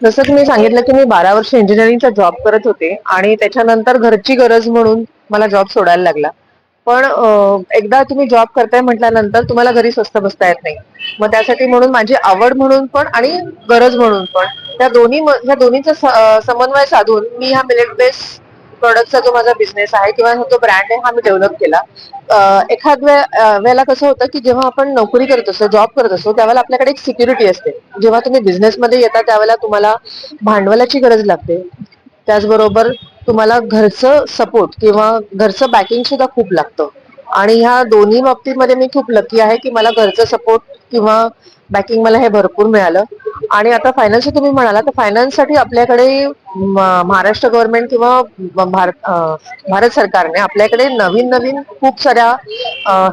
जसं की मी सांगितलं की मी बारा वर्ष इंजिनिअरिंगचा जॉब करत होते आणि त्याच्यानंतर घरची गरज म्हणून मला जॉब सोडायला लागला. पण एकदा तुम्ही जॉब करताय म्हटल्यानंतर तुम्हाला घरी स्वस्त बसता येत नाही. मग त्यासाठी म्हणून माझी आवड म्हणून पण आणि गरज म्हणून पण. त्या दोन्ही ह्या दोन्हीचा समन्वय साधून मी हा मिलेट बेस प्रोडक्टचा जो माझा बिझनेस आहे किंवा तो ब्रँड आहे हा मी डेव्हलप केला. एखाद वेळेला कसं होतं की जेव्हा आपण नोकरी करत असतो जॉब करत असतो त्यावेळेला आपल्याकडे एक सिक्युरिटी असते. जेव्हा तुम्ही बिझनेसमध्ये येता त्यावेळेला तुम्हाला भांडवलाची गरज लागते. त्याचबरोबर तुम्हाला घरचं सपोर्ट किंवा घरचं बॅकिंग सुद्धा खूप लागतं. आणि ह्या दोन्ही बाबतीमध्ये मी खूप लकी आहे की मला घरचं सपोर्ट किंवा बॅकिंग मला हे भरपूर मिळालं. आणि आता फायनान्स तुम्ही म्हणाला तर फायनान्ससाठी आपल्याकडे महाराष्ट्र गव्हर्नमेंट किंवा भारत भारत सरकारने आपल्याकडे नवीन नवीन खूप साऱ्या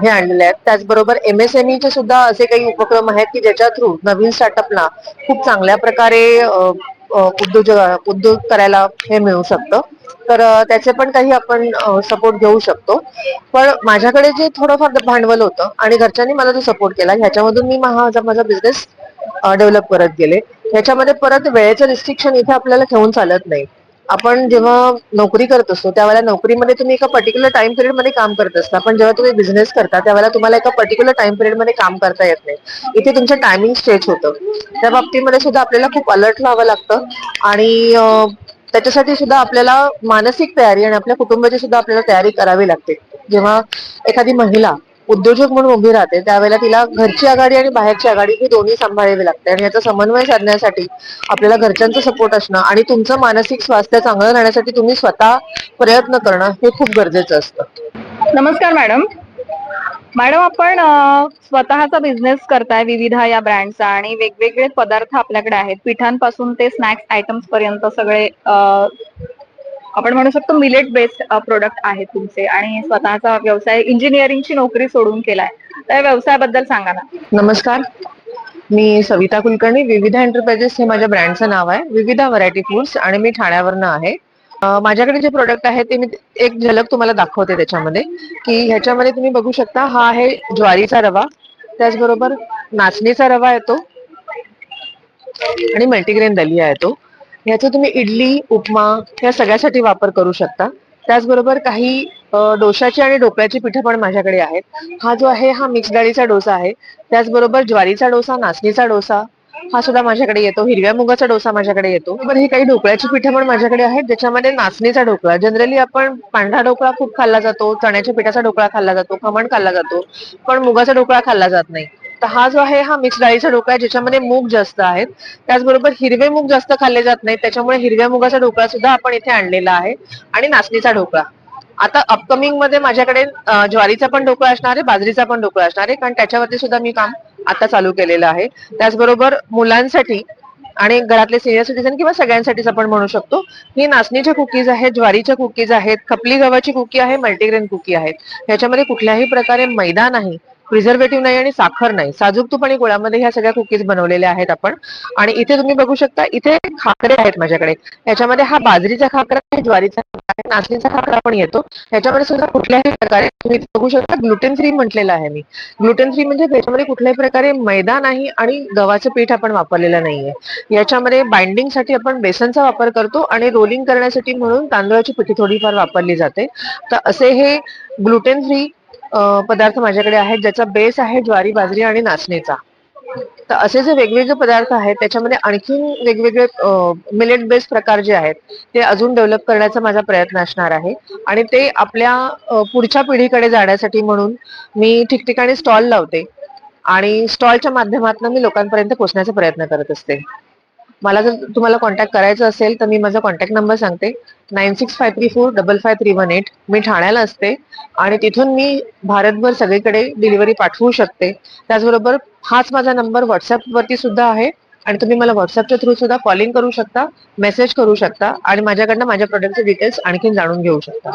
हे आणलेल्या आहेत. त्याचबरोबर एमएसएमई चे सुद्धा असे काही उपक्रम आहेत की ज्याच्या थ्रू नवीन स्टार्टअपला खूप चांगल्या प्रकारे उद्योजक उद्योग करायला हे मिळू शकतं. तर त्याचे पण काही आपण सपोर्ट घेऊ शकतो. पण माझ्याकडे जे थोडंफार भांडवल होतं आणि घरच्यांनी मला जो सपोर्ट केला ह्याच्यामधून मी माझा माझा बिझनेस डेव्हलप करत गेले. ह्याच्यामध्ये परत वेळेचं रिस्ट्रिक्शन इथे आपल्याला ठेवून चालत नाही. आपण जेव्हा नोकरी करत असतो त्यावेळेला नोकरीमध्ये तुम्ही एका पर्टिक्युलर टाइम पिरियडमध्ये काम करत असता. पण जेव्हा तुम्ही बिझनेस करता त्यावेळेला तुम्हाला एका पर्टिक्युलर टाइम पिरियडमध्ये काम करता येत नाही. इथे तुमचं टायमिंग स्ट्रेच होतं. त्या बाबतीमध्ये सुद्धा आपल्याला खूप अलर्ट लावावं लागतं. आणि त्याच्यासाठी सुद्धा आपल्याला मानसिक तयारी आणि आपल्या कुटुंबाची सुद्धा आपल्याला तयारी करावी लागते. जेव्हा एखादी महिला उद्योजक म्हणून उभी राहते त्यावेळेला तिला घरची आघाडी आणि बाहेरची आघाडी ही दोन्ही सांभाळावी लागते. आणि याचा समन्वय साधण्यासाठी आपल्याला घरच्यांचं सपोर्ट असणं आणि तुमचं मानसिक स्वास्थ्य चांगलं राहण्यासाठी तुम्ही स्वतः प्रयत्न करणं हे खूप गरजेचं असतं. नमस्कार मॅडम. मॅडम आपण स्वतःचा बिझनेस करताय विविध या ब्रँडचा आणि वेगवेगळे पदार्थ आपल्याकडे आहेत. पिठांपासून ते स्नॅक्स आयटम्स पर्यंत सगळे आपण म्हणू शकतो मिलेट बेस्ड प्रोडक्ट आहेत तुमचे आणि स्वतःचा व्यवसाय इंजिनिअरिंगची नोकरी सोडून केलाय. त्या व्यवसायाबद्दल सांगा ना. नमस्कार. मी सविता कुलकर्णी विविधा एंटरप्राइजेस हे माझ्या ब्रँडचं नाव आहे. विविधा व्हरायटी फूड्स आणि मी ठाण्यावरनं आहे. माझ्याकडे जे प्रोडक्ट आहे ते मी एक झलक तुम्हाला दाखवते त्याच्यामध्ये की ह्याच्यामध्ये तुम्ही बघू शकता हा आहे ज्वारीचा रवा. त्याचबरोबर नाचणीचा रवा येतो आणि मल्टीग्रेन दलिया येतो. ह्याचा तुम्ही इडली उपमा या सगळ्यासाठी वापर करू शकता. त्याचबरोबर काही डोशाची आणि ढोकळ्याची पिठं पण माझ्याकडे आहेत. हा जो आहे हा मिक्स डाळीचा डोसा आहे. त्याचबरोबर ज्वारीचा डोसा नाचणीचा डोसा हा सुद्धा माझ्याकडे येतो. हिरव्या मुगाचा डोसा माझ्याकडे येतो. बरोबर हे काही ढोकळ्याची पिठं पण माझ्याकडे आहेत ज्याच्यामध्ये नाचणीचा ढोकळा जनरली आपण पांढरा ढोकळा खूप खाल्ला जातो चण्याच्या पिठाचा ढोकळा खाल्ला जातो खमण खाल्ला जातो पण मुगाचा ढोकळा खाल्ला जात नाही. तर हा जो आहे हा मिक्स डाळीचा ढोकळा आहे ज्याच्यामध्ये मूग जास्त आहेत. त्याचबरोबर हिरवे मूग जास्त खाल्ले जात नाही त्याच्यामुळे हिरव्या मुगाचा ढोकळा सुद्धा आपण इथे आणलेला आहे. आणि नाचणीचा ढोकळा. आता अपकमिंगमध्ये माझ्याकडे ज्वारीचा पण ढोकळा असणार आहे बाजरीचा पण ढोकळा असणार आहे. कारण त्याच्यावरती सुद्धा मी काम आता चालू केलेलं आहे. त्याचबरोबर मुलांसाठी आणि घरातले सिनियर सिटीजन किंवा सगळ्यांसाठीच आपण म्हणू शकतो ही नाचणीच्या कुकीज आहेत ज्वारीच्या कुकीज आहेत खपली गव्हाची कुकी आहे मल्टीग्रेन कुकी आहेत. ह्याच्यामध्ये कुठल्याही प्रकारे मैदा नाही. प्रिझर्वेटिव्ह नाही आणि साखर नाही. साजूक तूप आणि गुळामध्ये ह्या सगळ्या कुकीज बनवलेल्या आहेत आपण. आणि इथे तुम्ही बघू शकता इथे खाकरे आहेत माझ्याकडे. याच्यामध्ये हा बाजरीचा खाकरा आहे ज्वारीचा खाकरा आहे नाचणीचा खाकरा पण येतो. याच्यामध्ये सुद्धा कुठल्याही प्रकारे तुम्ही बघू शकता ग्लुटेन फ्री म्हटलेला आहे मी. ग्लुटेन फ्री म्हणजे त्याच्यामध्ये कुठल्याही प्रकारे मैदा नाही आणि गव्हाचं पीठ आपण वापरलेलं नाहीये. याच्यामध्ये बाइंडिंगसाठी आपण बेसनचा वापर करतो आणि रोलिंग करण्यासाठी म्हणून तांदळाची पिठी थोडीफार वापरली जाते. तर असे हे ग्लुटेन फ्री पदार्थ माझ्याकडे आहेत ज्याचा बेस आहे ज्वारी बाजरी आणि नाचणीचा. तर असे जे वेगवेगळे पदार्थ आहेत त्याच्यामध्ये आणखीन वेगवेगळे मिलेट बेस्ड प्रकार जे आहेत ते अजून डेव्हलप करण्याचा माझा प्रयत्न असणार आहे. आणि ते आपल्या पुढच्या पिढीकडे जाण्यासाठी म्हणून मी ठिकठिकाणी स्टॉल लावते. आणि स्टॉलच्या माध्यमातून मी लोकांपर्यंत पोहोचण्याचा प्रयत्न करत असते. मला जर तुम्हाला कॉन्टॅक्ट करायचं असेल तर मी माझा कॉन्टॅक्ट नंबर सांगते. Nine six five three four double five three one eight मी ठाण्याला असते आणि तिथून मी भारतभर सगळीकडे डिलिव्हरी पाठवू शकते. त्याचबरोबर हाच माझा नंबर व्हॉट्सअपवरती सुद्धा आहे आणि तुम्ही मला व्हॉट्सअपच्या थ्रू सुद्धा कॉलिंग करू शकता मेसेज करू शकता आणि माझ्याकडनं माझ्या प्रोडक्टचे डिटेल्स आणखीन जाणून घेऊ शकता.